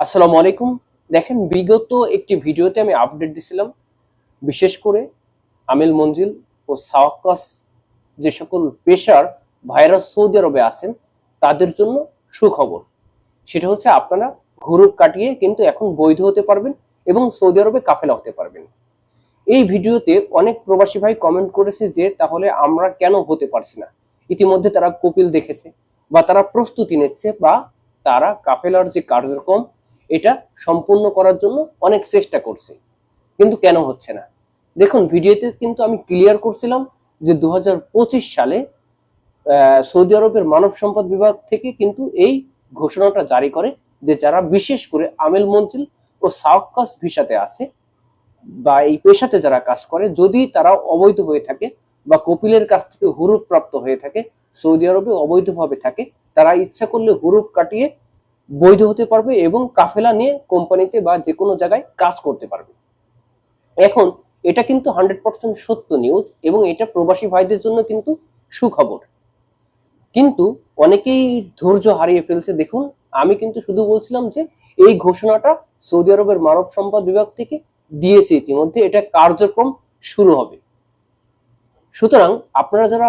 আসসালামু আলাইকুম। দেখেন, বিগত একটি ভিডিওতে আমি আপডেট দিছিলাম। বিশেষ করে আমিল মঞ্জিল ও সাওয়াক্কাস যে সকল পেশার ভাইরাস সৌদি আরবে আছেন, তাদের জন্য সুখবর। সেটা হচ্ছে আপনারা ঘুরুপ কাটিয়ে কিন্তু এখন বৈধ হতে পারবেন এবং সৌদি আরবে কাফেলা হতে পারবেন। এই ভিডিওতে অনেক প্রবাসী ভাই কমেন্ট করেছে যে, তাহলে আমরা কেন হতে পারছি না? ইতিমধ্যে তারা কপিল দেখেছে বা তারা প্রস্তুতি নিচ্ছে বা তারা কাফেলার যে কার্যক্রম এটা সম্পূর্ণ করার জন্য অনেক চেষ্টা করছে। কিন্তু কেন হচ্ছে না? দেখুন, ভিডিওতে কিন্তু আমি ক্লিয়ার করছিলাম যে দু হাজার পঁচিশ সালে সৌদি আরবের মানব সম্পদ বিভাগ থেকে কিন্তু এই ঘোষণাটা জারি করে যে যারা বিশেষ করে আমেল মঞ্জিল ও সাউকাস ভিসাতে আছে বা এই পেশাতে যারা কাজ করে, যদি তারা অবৈধ হয়ে থাকে বা কপিলের কাছ থেকে হুরুপ প্রাপ্ত হয়ে থাকে, সৌদি আরবে অবৈধভাবে থাকে, তারা ইচ্ছা করলে হুরুপ কাটিয়ে বৈধ হতে পারবে এবং কাফেলা নিয়ে কোম্পানিতে বা যে কোনো জায়গায় কাজ করতে পারবে। এখন এটা কিন্তু হান্ড্রেড পার্সেন্ট সত্য নিউজ এবং এটা প্রবাসী ভাইদের জন্য কিন্তু সুখবর। কিন্তু অনেকেই ধৈর্য হারিয়ে ফেলছে। দেখুন, আমি কিন্তু শুধু বলছিলাম যে এই ঘোষণাটা সৌদি আরবের মানব সম্পদ বিভাগ থেকে দিয়েছে ইতিমধ্যে। এটা কার্যক্রম শুরু হবে। সুতরাং আপনারা যারা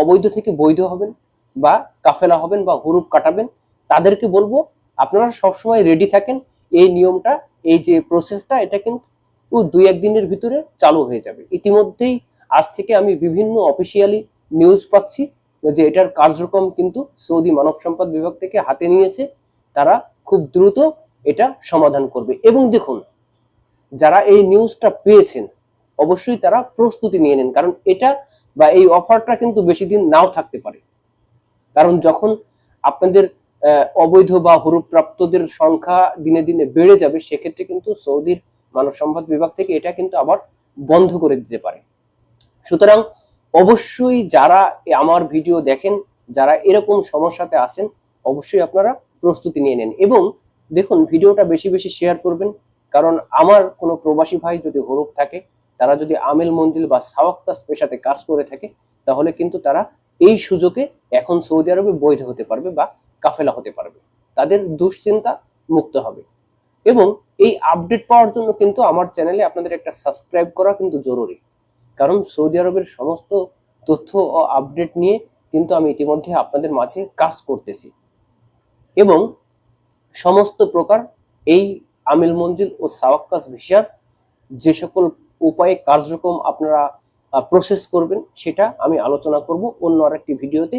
অবৈধ থেকে বৈধ হবেন বা কাফেলা হবেন বা হুরুপ কাটাবেন তাদেরকে বলব, আপনারা সবসময় রেডি থাকেন। এই নিয়মটা, এই যে প্রসেসটা এটা কিন্তু দুই একদিনের ভিতরে চালু হয়ে যাবে। ইতিমধ্যেই আজ থেকে আমি বিভিন্ন অফিসিয়ালি নিউজ পাচ্ছি যে এটার কার্যক্রম কিন্তু সৌদি মানব সম্পদ বিভাগ থেকে হাতে নিয়েছে। তারা খুব দ্রুত এটা সমাধান করবে। এবং দেখুন, যারা এই নিউজটা পেয়েছেন, অবশ্যই তারা প্রস্তুতি নিয়ে নেন। কারণ এটা বা এই অফারটা কিন্তু বেশি দিন নাও থাকতে পারে। কারণ যখন আপনাদের অবৈধ বা হুরুপ্রাপ্তদের সংখ্যা দিনে দিনে বেড়ে যাবে, সেক্ষেত্রে কিন্তু সৌদির মানব সম্পদ বিভাগ থেকে এটা কিন্তু আবার বন্ধ করে দিতে পারে। সুতরাং অবশ্যই যারা আমার ভিডিও দেখেন, যারা এরকম সমস্যাতে আছেন, অবশ্যই আপনারা প্রস্তুতি নিয়ে নেন। এবং দেখুন, ভিডিওটা বেশি বেশি শেয়ার করবেন, কারণ আমার কোনো প্রবাসী ভাই যদি হরুপ থাকে, তারা যদি আমেল মঞ্জিল বা সাওয়াক্কাস পেশাতে কাজ করে থাকে, তাহলে কিন্তু তারা এই সুযোগে এখন সৌদি আরবে বৈধ হতে পারবে বা কাফেলা হতে পারবে। তাদের দুশ্চিন্তা মুক্ত হবে। এবং এই আপডেট পাওয়ার জন্য কিন্তু আমার চ্যানেলে আপনাদের একটা সাবস্ক্রাইব করা কিন্তু জরুরি। কারণ সৌদি আরবের সমস্ত তথ্য ও আপডেট নিয়ে কিন্তু আমি ইতিমধ্যে আপনাদের মাঝে কাজ করতেছি। এবং সমস্ত প্রকার এই আমিল মঞ্জিল ও সাওয়াক্কাস ভিসার যে সকল উপায়ে কার্যক্রম আপনারা প্রসেস করবেন, সেটা আমি আলোচনা করব অন্য আরেকটি ভিডিওতে